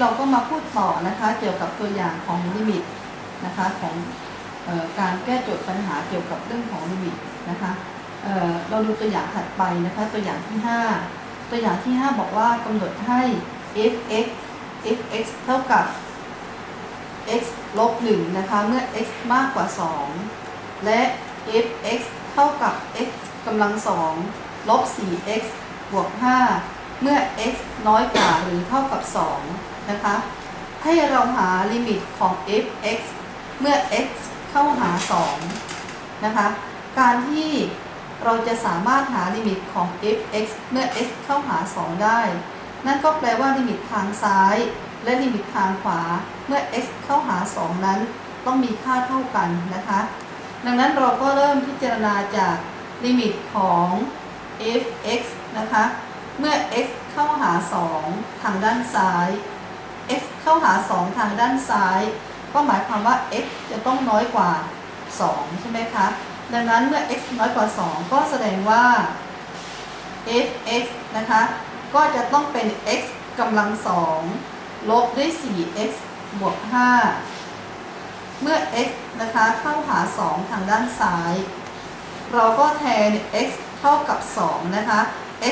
เราก็มาพูดต่อนะคะเกี่ยวกับตัวอย่างของลิมิตนะคะของออการแก้โจทย์ปัญหาเกี่ยวกับเรื่องของลิมิตนะคะเเราดูตัวอย่างถัดไปนะคะตัวอย่างที่ 5 ตัวอย่างที่ 5 บอกว่ากำหนดให้ f(x) f(x) เท่ากับ x ลบ1นะคะเมื่อ x มากกว่า 2 และ f(x) เท่ากับ x กำลัง2ลบ 4x บวก 5 เมื่อ x น้อยกว่าหรือเท่ากับ 2 นะคะ ให้เราหาลิมิตของ f(x) เมื่อ x เข้าหา 2 นะคะ การที่เราจะสามารถหาลิมิตของ f(x) เมื่อ x เข้าหา 2 ได้ นั่นก็แปลว่าลิมิตทางซ้าย และลิมิตทางขวาเมื่อ x เข้าหา 2 นั้น ต้องมีค่าเท่ากันนะคะ ดังนั้นเราก็เริ่มพิจารณาจากลิมิตของ f(x) นะคะ เมื่อ x เข้าหา 2 ทางด้านซ้าย x เข้าหา 2 ทางด้านซ้าย ก็หมายความว่า x จะต้องน้อยกว่า 2 ใช่ไหมคะ ดังนั้นเมื่อ x น้อยกว่า 2 ก็แสดงว่า f(x) นะคะ ก็จะต้องเป็น x กำลัง 2 ลบด้วย 4x บวก 5 เมื่อ x นะคะเข้าหา 2 ทางด้านซ้าย เราก็แทน x เท่ากับ 2 นะคะ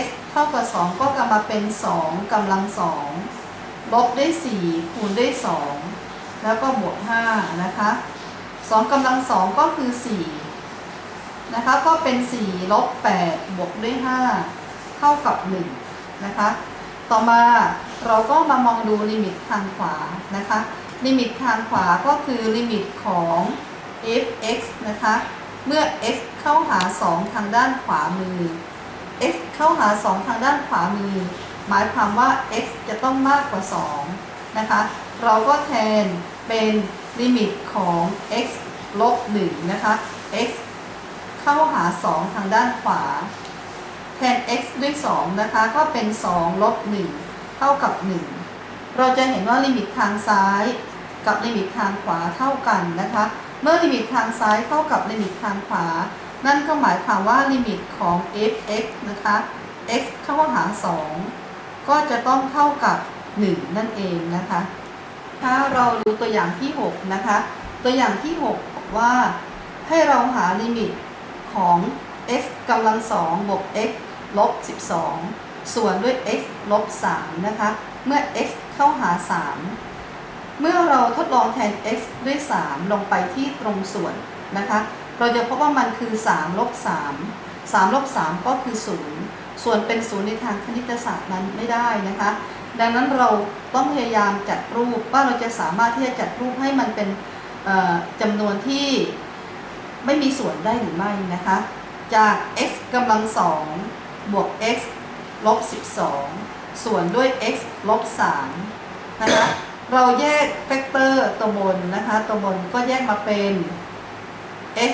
x เท่ากับ 2 ก็กลับมาเป็น 2กำลัง 2 ลบด้วย 4 คูณด้วย 2 แล้วก็บวก 5 นะคะ2กำลัง 2 ก็คือ 4 นะคะ ก็เป็น 4 ลบ 8 บวกด้วย 5 เท่ากับ 1 นะคะ ต่อมาเราก็มามองดูลิมิตทางขวานะคะ ลิมิตทางขวาก็คือลิมิตของ f(x) นะคะ เมื่อ x เข้าหา 2 ทางด้านขวามือ x เข้าหา 2 ทางด้านขวามือ หมายความว่า x จะต้องมากกว่า 2 นะคะ เราก็แทนเป็นลิมิตของ x ลบ1นะคะ x เข้าหา 2 ทางด้านขวา แทน x ด้วย 2 นะคะ ก็เป็น 2 ลบ 1 เท่ากับ 1 เราจะเห็นว่าลิมิตทางซ้ายกับลิมิตทางขวาเท่ากันนะคะ เมื่อลิมิตทางซ้ายเท่ากับลิมิตทางขวา นั่นก็หมายความว่าลิมิตของ f(x) นะคะ x เข้าหา 2 ก็จะต้องเท่ากับ 1 นั่นเองนะคะ ถ้าเราดูตัวอย่างที่ 6 นะคะ ตัวอย่างที่ 6 บอกว่าให้เราหาลิมิตของ x กำลัง2บวก x ลบ 12 ส่วนด้วย x ลบ 3 นะคะ เมื่อ x เข้าหา 3 เมื่อเราทดลองแทน x ด้วย 3 ลงไปที่ตรงส่วนนะคะ เราจะพบว่ามันคือ 3 ลบ 3 3 ลบ 3 ก็คือ 0 ส่วนเป็น0ในทางคณิตศาสตร์นั้นไม่ได้นะคะ ดังนั้นเราต้องพยายามจัดรูปว่าเราจะสามารถที่จะจัดรูปให้มันเป็นจำนวนที่ไม่มีส่วนได้หรือไม่นะคะ จาก x กำลัง2บวก x ลบ 12 ส่วนด้วย x ลบ3นะคะเราแยกแฟกเตอร์ตัวบนนะคะ ตัวบนก็แยกมาเป็น x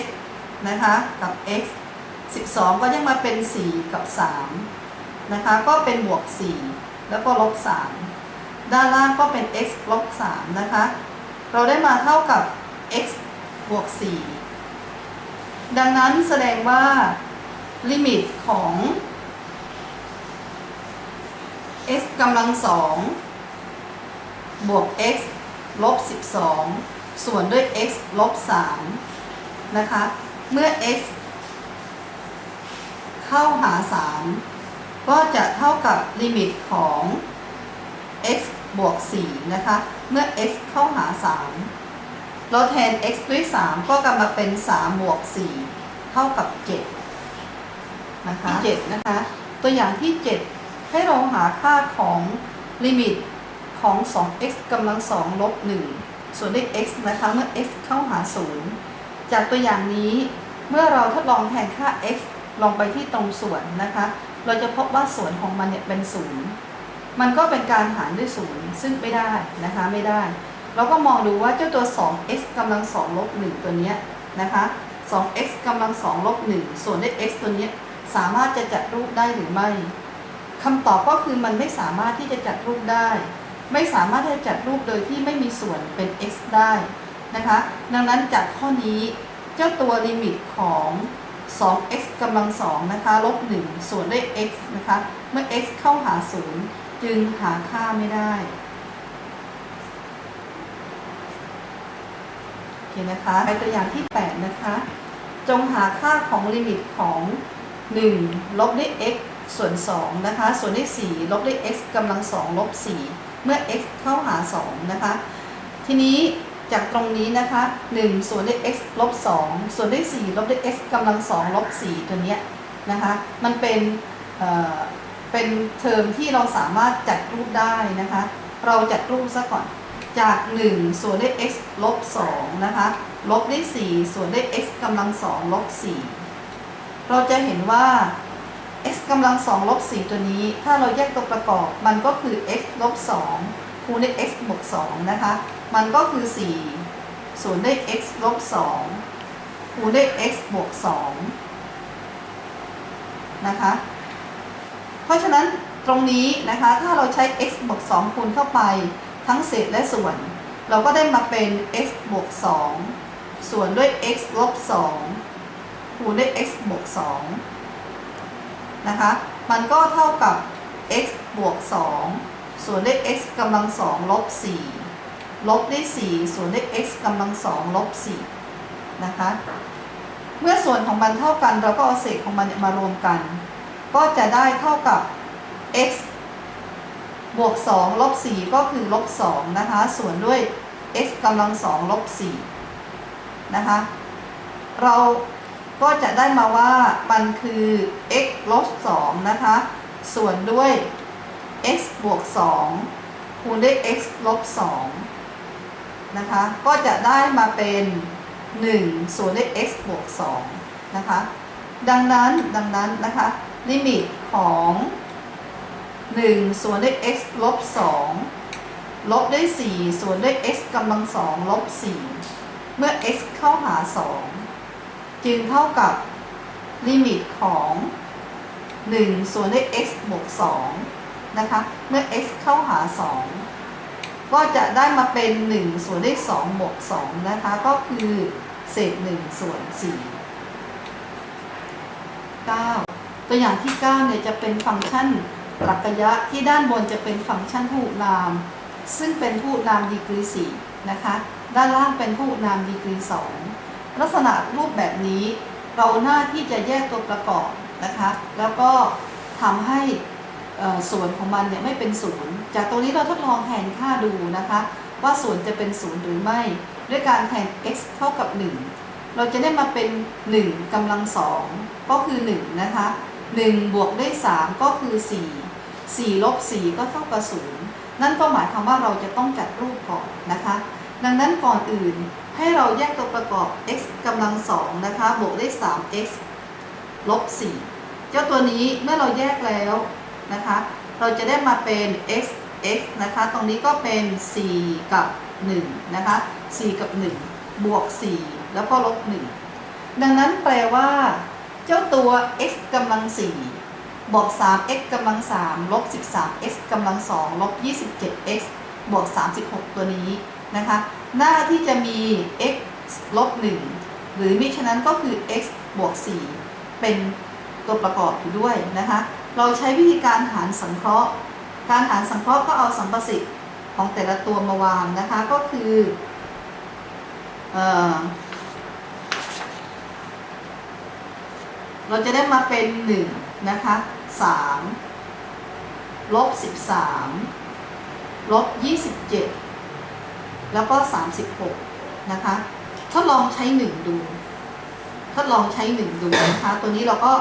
นะคะ กับ x 12 ก็แยกมาเป็น 4 กับ 3 นะคะ ก็เป็นบวก 4 แล้วก็ลบ 3 ด้านล่างก็เป็น x ลบ 3 นะคะ เราได้มาเท่ากับ x บวก 4 ดังนั้นแสดงว่า ลิมิตของ x กำลัง 2 บวก x ลบ 12 ส่วนด้วย x ลบ 3 นะคะ เมื่อ x เข้าหา 3 ก็จะเท่ากับลิมิตของ x บวก 4 นะคะ เมื่อ x เข้าหา 3 เราแทน x ด้วย 3 ก็กลับมาเป็น 3 บวก 4 เท่ากับ 7 นะคะ 7 นะคะ ตัวอย่างที่ 7 ให้เราหาค่าของลิมิตของ 2x กำลัง 2 ลบ 1 ส่วนด้วย x นะคะ เมื่อ x เข้าหา 0 จากตัวอย่างนี้ เมื่อเราทดลองแทนค่า x ลงไปที่ตรงส่วนนะคะ เราจะพบว่าส่วนของมันเนี่ยเป็น0มันก็เป็นการหารด้วย0ซึ่งไม่ได้นะคะไม่ได้ เราก็มองดูว่าเจ้าตัว 2x กำลัง2ลบ1ตัวเนี้ยนะคะ 2x กำลัง2ลบ1ส่วนด้วย x ตัวเนี้ยสามารถจะจัดรูปได้หรือไม่คำตอบก็คือมันไม่สามารถที่จะจัดรูปได้ ไม่สามารถที่จะจัดรูปโดยที่ไม่มีส่วนเป็น x ได้นะคะ ดังนั้นจากข้อนี้เจ้าตัวลิมิตของ 2x กำลัง2นะคะลบ1ส่วนด้วย x นะคะ เมื่อ x เข้าหา 0 จึงหาค่าไม่ได้โอเคนะคะไปตัวอย่างที่ 8 นะคะ จงหาค่าของลิมิตของ 1 ลบด้วย x ส่วน 2 นะคะ ส่วนด้วย 4 ลบด้วย x กำลัง2ลบ 4 เมื่อ x เข้าหา 2 นะคะ ทีนี้ จากตรงนี้นะคะ1ส่วนด้วย x ลบ2ส่วนด้วย4ลบด้วย x กำลัง2ลบ4ตัวเนี้ยนะคะมันเป็นเอ่อเป็นเทอมที่เราสามารถจัดรูปได้นะคะ เราจัดรูปซะก่อนจาก 1 ส่วนด้วย x ลบ2นะคะลบด้วย 4 ส่วนด้วย x กำลัง2ลบ4เราจะเห็นว่า x กำลัง2ลบ4ตัวนี้ ถ้าเราแยกตัวประกอบมันก็คือ x ลบ2 คูณด้วย x บวก2นะคะ มันก็คือ 4 ส่วนด้วย x ลบ2คูณด้วย x บวก2นะคะ เพราะฉะนั้นตรงนี้นะคะ ถ้าเราใช้ x บวก2คูณเข้าไปทั้งเศษและส่วน เราก็ได้มาเป็น x บวก2ส่วนด้วย x ลบ2คูณด้วย x บวก2นะคะ มันก็เท่ากับ x บวก2 ส่วนด้วย x กำลัง2ลบ4ลบด้วย4ส่วนด้วย x กำลัง2ลบ4นะคะ เมื่อส่วนของมันเท่ากันเราก็เอาเศษของมันมารวมกัน ก็จะได้เท่ากับ x บวก2ลบ4ก็คือลบ2นะคะ ส่วนด้วย x กำลัง2ลบ4นะคะ เราก็จะได้มาว่ามันคือ x ลบ2นะคะ ส่วนด้วย x บวก 2 คูณด้วย x ลบ 2 นะคะ ก็จะได้มาเป็น 1 ส่วนด้วย x บวก 2 นะคะ ดังนั้น ดังนั้นนะคะ ลิมิตของ 1 ส่วนด้วย x ลบ 2 ลบด้วย 4 ส่วนด้วย x กำลัง 2 ลบ 4 เมื่อ x เข้าหา 2 จึงเท่ากับลิมิตของ 1 ส่วนด้วย x บวก 2 นะคะ เมื่อ x เข้าหา 2 ก็จะได้มาเป็น 1 ส่วนด้วย2บวก2นะคะ ก็คือเศษ 1 ส่วน 4 9 ตัวอย่างที่ 9 เนี่ยจะเป็นฟังก์ชันตรรกะยะที่ด้านบนจะเป็นฟังก์ชันผู้นาม ซึ่งเป็นผู้นามดีกรี4นะคะ ด้านล่างเป็นผู้นามดีกรี 2 ลักษณะรูปแบบนี้ เราหน้าที่จะแยกตัวประกอบนะคะ แล้วก็ทำให้ ส่วนของมันเนี่ยไม่เป็นศูนย์จากตรงนี้เราทดลองแทนค่าดูนะคะ ว่าส่วนจะเป็นศูนย์หรือไม่ ด้วยการแทน x เท่ากับ 1 เราจะได้มาเป็น 1กำลังสองก็คือ 1 นะคะ 1 บวกด้วย3ก็คือ 4 4 ลบ 4 ก็เท่ากับ 0 นั่นก็หมายความว่าเราจะต้องจัดรูปก่อนนะคะ ดังนั้นก่อนอื่นให้เราแยกตัวประกอบ x กำลังสองนะคะ บวกด้วย 3x ลบ 4 เจ้าตัวนี้เมื่อเราแยกแล้ว นะคะ เราจะได้มาเป็น x x นะคะ ตรงนี้ก็เป็น 4 กับ 1 นะคะ 4 กับ 1 บวก 4 แล้วก็ลบ 1 ดังนั้นแปลว่า เจ้าตัว x กำลัง 4 บวก 3x กำลัง 3 ลบ 13x กำลัง 2 ลบ 27x บวก 36 ตัวนี้นะคะ หน้าที่จะมี x ลบ 1 หรือมิฉะนั้นก็คือ x บวก 4 เป็นตัวประกอบอยู่ด้วยนะคะ เราใช้วิธีการหารสังเคราะห์ การหารสังเคราะห์ก็เอาสัมประสิทธิ์ของแต่ละตัวมาวางนะคะ ก็คือเออเราจะได้มาเป็น1นะคะ3ลบ13ลบ27 แล้วก็ 36 นะคะ ทดลองใช้ 1 ดู ทดลองใช้ 1 ดูนะคะ ตัวนี้เราก็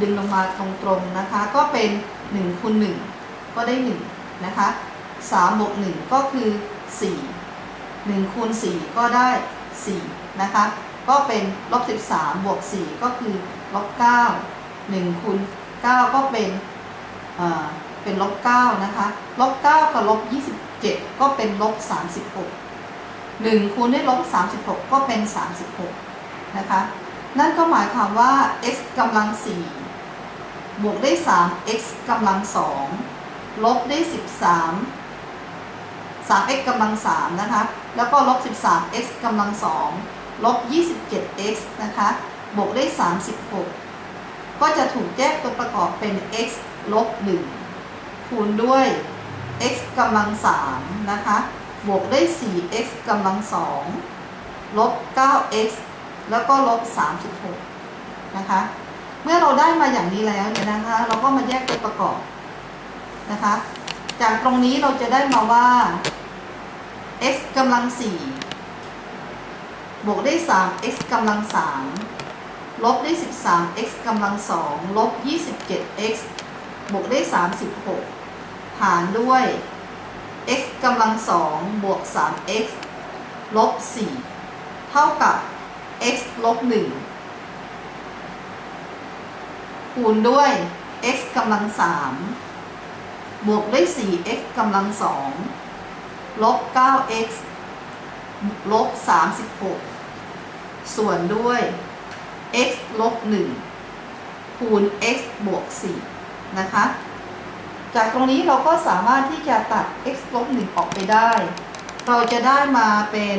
ดึงลงมาตรงๆนะคะ ก็เป็น1คูณ1ก็ได้1นะคะ3บวก1ก็คือ 4 1คูณ4ก็ได้ 4 นะคะ ก็เป็นลบ13บวก4ก็คือลบ9 1คูณ9ก็เป็นเอ่อเป็นลบ9นะคะลบ9กับลบ27 ก็เป็นลบ36 1คูณด้วยลบ36 ก็เป็น 36 นะคะ นั่นก็หมายความว่า x กำลัง4 บวกได้ 3x กำลัง 2 ลบได้ 13 3x กำลัง 3 นะคะ แล้วก็ลบ 13x กำลัง 2 ลบ 27x นะคะ บวกได้ 36 ก็จะถูกแยกตัวประกอบเป็น x ลบ 1 คูณด้วย x กำลัง 3 นะคะ บวกได้ 4x กำลัง 2 ลบ 9x แล้วก็ลบ 36 นะคะ เมื่อเราได้มาอย่างนี้แล้วเนี่ยนะคะ เราก็มาแยกตัวประกอบนะคะ จากตรงนี้เราจะได้มาว่า x กำลัง4บวกได้ 3x กำลัง3ลบได้ 13x กำลัง2ลบ 27x บวกได้36หารด้วย x กำลัง2บวก 3x ลบ4เท่ากับ x ลบ1 คูณด้วย x กำลัง3บวกด้วย 4x กำลัง2ลบ 9x ลบ 36 ส่วนด้วย x ลบ 1 คูณ x บวก 4 นะคะ จากตรงนี้เราก็สามารถที่จะตัด x ลบ 1 ออกไปได้ เราจะได้มาเป็น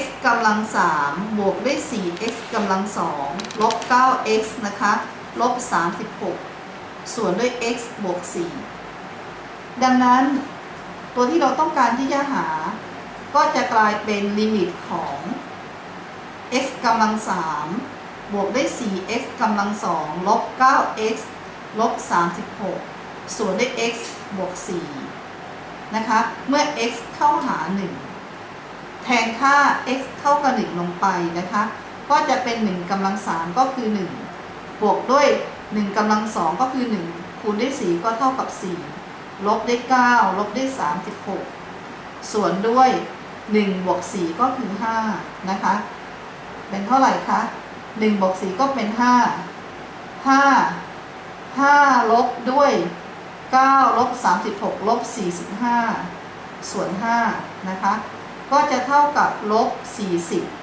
x กำลัง3บวกด้วย 4x กำลัง2ลบ 9x นะคะลบ 36 ส่วนด้วย x บวก 4 ดังนั้นตัวที่เราต้องการที่จะหา ก็จะกลายเป็นลิมิตของ x กำลัง3บวกด้วย 4x กำลัง2ลบ 9x ลบ 36 ส่วนด้วย x บวก 4 นะคะ เมื่อ x เข้าหา 1 แทนค่า x เข้ากับ 1 ลงไปนะคะ ก็จะเป็น 1กำลัง 3 ก็คือ 1 บวกด้วย 1กำลัง 2 ก็คือ 1 คูณด้วย 4 ก็เท่ากับ 4 ลบด้วย 9 ลบด้วย 36 ส่วนด้วย 1 บวก 4 ก็คือ 5 นะคะ เป็นเท่าไหร่คะ 1 บวก 4 ก็เป็น 5 5 5 ลบด้วย 9 ลบ 36 ลบ 45 ส่วน 5 นะคะ ก็จะเท่ากับลบ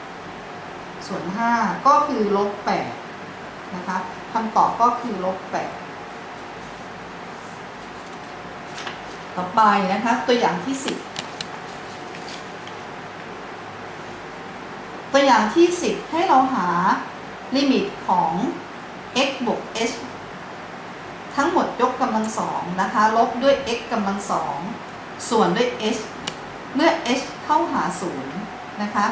40 ส่วน 5 ก็คือลบ 8 นะคะคำตอบก็คือลบ 8 ต่อไปนะคะ ตัวอย่างที่ 10 ตัวอย่างที่ 10 ให้เราหาลิมิตของ x บวก h ทั้งหมดยกกำลังสองนะคะ ลบด้วย x กำลังสองส่วนด้วย h เมื่อ h เข้าหาศูนย์นะคะ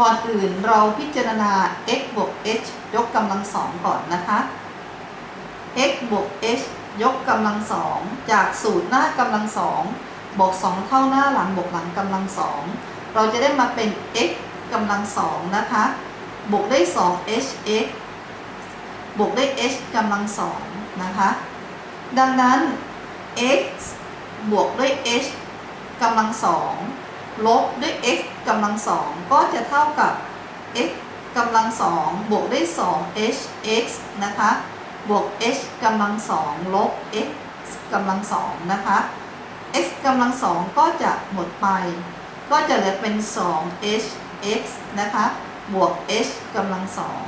ก่อนอื่นเราพิจารณา x บวก h ยกกำลังสองก่อนนะคะ x บวก h ยกกำลังสองจากสูตรหน้ากำลังสองบวกสองเท่าหน้าหลังบวกหลังกำลังสองเราจะได้มาเป็น x กำลังสองนะคะ บวกได้2 hx บวกได้ h กำลังสองนะคะ ดังนั้น x บวกด้วย h กำลังสองลบด้วย x กำลังสองก็จะเท่ากับ x กำลังสองบวกด้วย2 hx นะคะ บวก h กำลังสองลบ x กำลังสองนะคะ x กำลังสองก็จะหมดไป ก็จะเหลือเป็น2 hx นะคะ บวก h กำลังสอง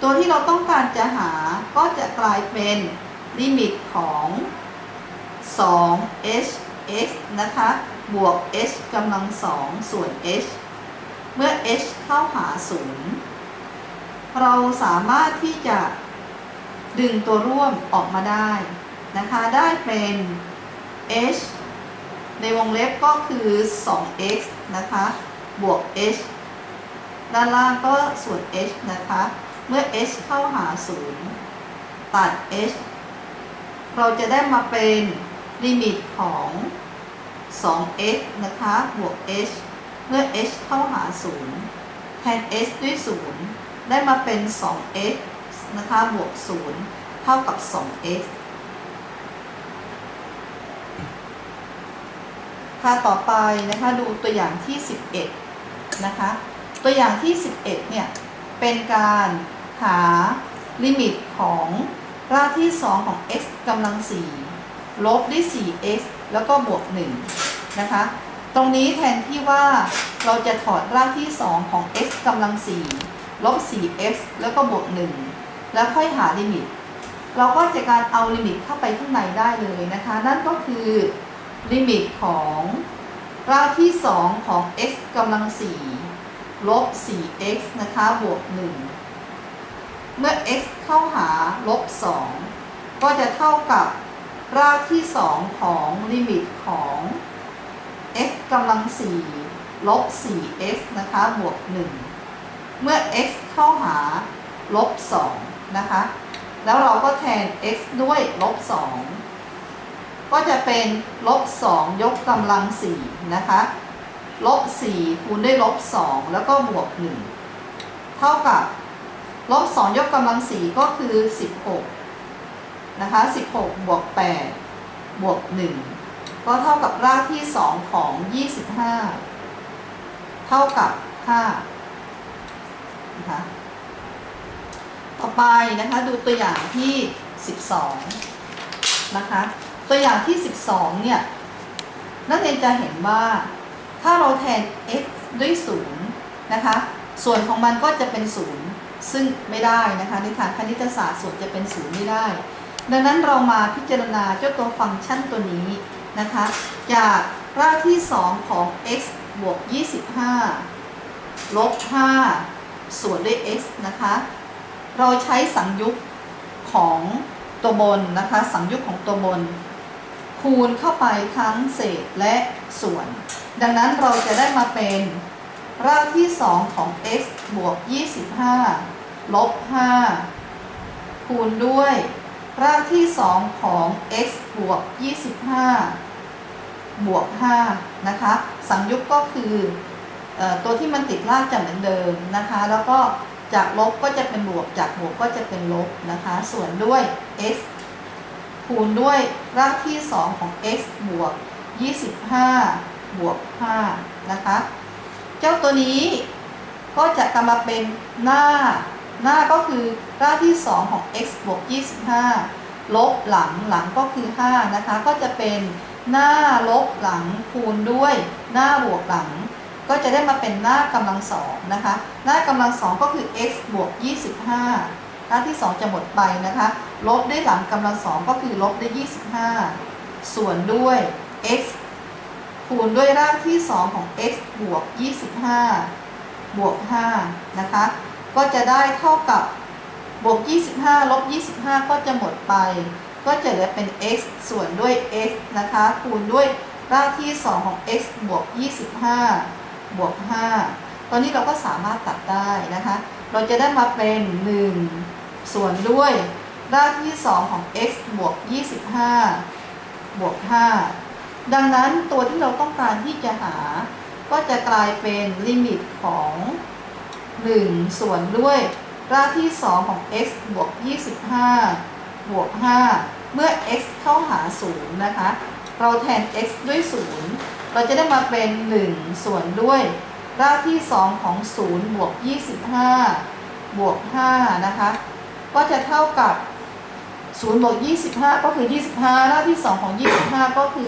ตัวที่เราต้องการจะหาก็จะกลายเป็นลิมิตของ2 x นะคะ บวก h กำลังสองส่วน h เมื่อ h เข้าหา 0 เราสามารถที่จะดึงตัวร่วมออกมาได้นะคะ ได้เป็น h ในวงเล็บก็คือ 2x นะคะ บวก h ด้านล่างก็ส่วน h นะคะ เมื่อ h เข้าหา 0 ตัด h เราจะได้มาเป็น ลิมิตของ 2x นะคะ บวก h เมื่อ h เข้าหา 0 แทน h ด้วย 0 ได้มาเป็น 2x นะคะ บวก 0 เท่ากับ 2x ค่ะต่อไปนะคะดูตัวอย่างที่ 11 นะคะ ตัวอย่างที่ 11 เนี่ย เป็นการหาลิมิตของรากที่ 2 ของ x กำลัง 4 ลบด้วย 4x แล้วก็บวก 1 นะคะ ตรงนี้แทนที่ว่าเราจะถอดรากที่ 2 ของ x กำลัง 4 ลบ 4x แล้วก็บวก 1 แล้วค่อยหาลิมิต เราก็จะการเอาลิมิตเข้าไปข้างในได้เลยนะคะ นั่นก็คือลิมิตของรากที่ 2 ของ x กำลัง 4 ลบ 4x นะคะ บวก 1 เมื่อ x เข้าหาลบ 2 ก็จะเท่ากับ รากที่ 2 ของลิมิตของ x กำลัง 4 ลบ 4x นะคะ บวก 1 เมื่อ x เข้าหา ลบ 2 นะคะ แล้วเราก็แทน x ด้วย ลบ 2 ก็จะเป็น ลบ 2 ยกกำลัง 4 นะคะ ลบ 4 คูณด้วยลบ 2 แล้วก็บวก 1 เท่ากับ ลบ 2 ยกกำลัง 4 ก็คือ 16 นะคะ 16 บวก 8 บวก 1 ก็เท่ากับรากที่ 2 ของ 25 เท่ากับ 5 นะคะ ต่อไปนะคะดูตัวอย่างที่ 12 นะคะ ตัวอย่างที่ 12 เนี่ย นักเรียนจะเห็นว่าถ้าเราแทน x ด้วย 0 นะคะ ส่วนของมันก็จะเป็น 0 ซึ่งไม่ได้นะคะในทางคณิตศาสตร์ส่วนจะเป็น 0 ไม่ได้ ดังนั้นเรามาพิจารณาเจ้าตัวฟังก์ชันตัวนี้นะคะ จากรากที่ 2 ของ x บวก 25 ลบ 5 ส่วนด้วย x นะคะ เราใช้สังยุกของตัวบนนะคะ สังยุกของตัวบน คูณเข้าไปทั้งเศษและส่วน ดังนั้นเราจะได้มาเป็นรากที่ 2 ของ x บวก 25 ลบ 5 คูณด้วย รากที่ 2 ของ x บวก 25 บวก 5 นะคะ สังยุกก็คืออตัวที่มันติดรากจะเหมือนเดิมนะคะ แล้วก็จากลบก็จะเป็นบวก จากบวกก็จะเป็นลบนะคะ ส่วนด้วย x คูณด้วยรากที่ 2 ของ x บวก 25 บวก 5 นะคะ เจ้าตัวนี้ก็จะกลับมาเป็นหน้า หน้าก็คือรากที่ 2 ของ x บวก 25 ลบหลังหลังก็คือ 5 นะคะ ก็จะเป็นหน้าลบหลังคูณด้วย หน้าบวกหลัง ก็จะได้มาเป็นหน้ากำลังสองนะคะ หน้ากำลังสองก็คือ x บวก 25 หน้าที่ 2 จะหมดไปนะคะ ลบด้วยหลังกำลังสองก็คือลบด้วย 25 ส่วนด้วย x คูณด้วยรากที่ 2 ของ x บวก 25 บวก 5 นะคะ ก็จะได้เท่ากับบวก 25 ลบ 25 ก็จะหมดไป ก็จะเหลือเป็น x ส่วนด้วย x นะคะ คูณด้วยรากที่ 2 ของ x บวก 25 บวก 5 ตอนนี้เราก็สามารถตัดได้นะคะ เราจะได้มาเป็น 1 ส่วนด้วยรากที่ 2 ของ x บวก 25 บวก 5 ดังนั้นตัวที่เราต้องการที่จะหา ก็จะกลายเป็นลิมิตของ 1 ส่วนด้วยรากที่ 2 ของ x บวก 25 บวก 5 เมื่อ x เข้าหา 0 นะคะ เราแทน x ด้วย 0 เราจะได้มาเป็น 1 ส่วนด้วย รากที่ 2 ของ 0 บวก 25 บวก 5 นะคะ ก็จะเท่ากับ 0 บวก 25 ก็คือ 25 รากที่ 2 ของ 25 ก็คือ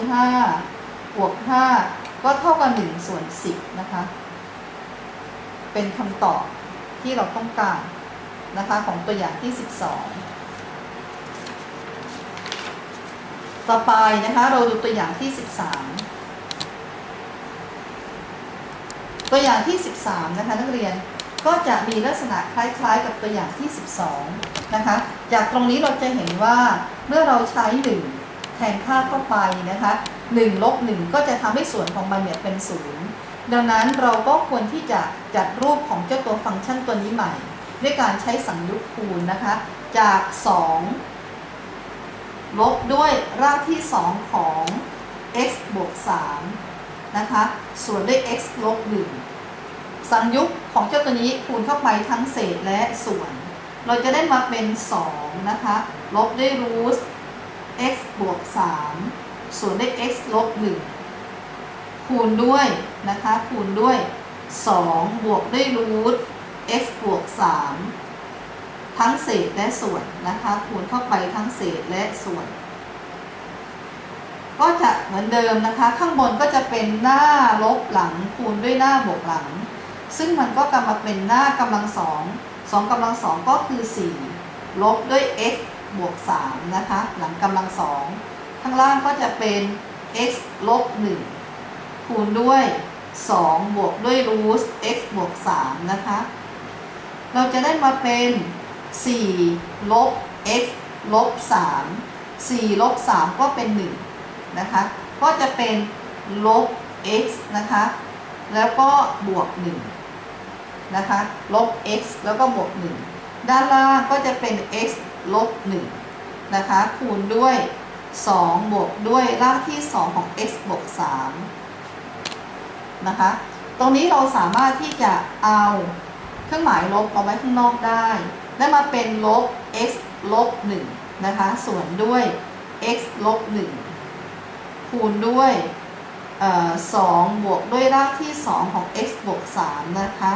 5 บวก 5 ก็เท่ากับ 1 ส่วน 10 นะคะ เป็นคำตอบที่เราต้องการนะคะของตัวอย่างที่ 12 ต่อไปนะคะเราดูตัวอย่างที่ 13 ตัวอย่างที่ 13 นะคะนักเรียนก็จะมีลักษณะคล้ายๆ กับตัวอย่างที่ 12 นะคะ จากตรงนี้เราจะเห็นว่าเมื่อเราใช้ 1 แทนค่าเข้าไปนะคะ1ลบ1ก็จะทำให้ส่วนของมันเนี่ยเป็น 0 ดังนั้นเราก็ควรที่จะจัดรูปของเจ้าตัวฟังก์ชันตัวนี้ใหม่ ด้วยการใช้สังยุกคูณนะคะ จาก 2 ลบด้วยรากที่ 2 ของ x บวก3นะคะ ส่วนด้วย x ลบ1สังยุกของเจ้าตัวนี้คูณเข้าไปทั้งเศษและส่วน เราจะได้มาเป็น 2 นะคะ ลบด้วยรูท x บวก3ส่วนด้วย x ลบ1 คูณด้วยนะคะคูณด้วย 2 บวกด้วยรูท x บวก 3 ทั้งเศษและส่วนนะคะคูณเข้าไปทั้งเศษและส่วน ก็จะเหมือนเดิมนะคะ ข้างบนก็จะเป็นหน้าลบหลังคูณด้วยหน้าบวกหลัง ซึ่งมันก็กำมาเป็นหน้ากำลังสองสองกำลังสองก็คือ 4 ลบด้วย x บวก 3 นะคะ หลังกำลังสองข้างล่างก็จะเป็น x ลบ1 คูณด้วย 2 บวกด้วยรูท x บวก 3 นะคะ เราจะได้มาเป็น 4 ลบ x ลบ 3 4 ลบ 3 ก็เป็น 1 นะคะ ก็จะเป็นลบ x นะคะ แล้วก็บวก 1 นะคะ ลบ x แล้วก็บวก 1 ด้านล่างก็จะเป็น x ลบ 1 นะคะ คูณด้วย 2 บวกด้วยรากที่ 2 ของ x บวก 3 นะคะ ตรงนี้เราสามารถที่จะเอาเครื่องหมายลบเอาไว้ข้างนอกได้ ได้มาเป็นลบ x ลบ1นะคะ ส่วนด้วย x ลบ1คูณด้วยเอ่อ2บวกด้วยรากที่ 2 ของ x บวก3นะคะ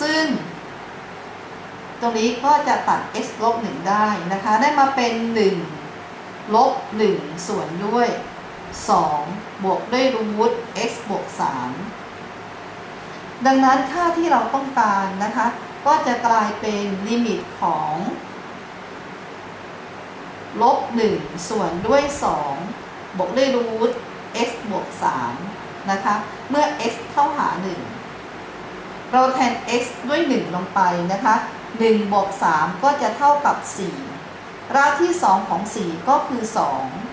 ซึ่ง ตรงนี้ก็จะตัด x ลบ1ได้นะคะ ได้มาเป็น 1 ลบ 1 ส่วนด้วย 2 บวกด้วยรูท x บวก 3 ดังนั้นค่าที่เราต้องการนะคะ ก็จะกลายเป็นลิมิตของลบ 1 ส่วนด้วย 2 บวกด้วยรูท x บวก 3 นะคะ เมื่อ x เข้าหา 1 เราแทน x ด้วย 1 ลงไปนะคะ 1 บวก 3 ก็จะเท่ากับ 4 รากที่ 2 ของ 4 ก็คือ 2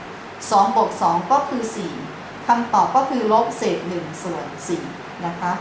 2บวก2ก็คือ 4คำตอบก็คือลบเศษ1ส่วน4นะคะ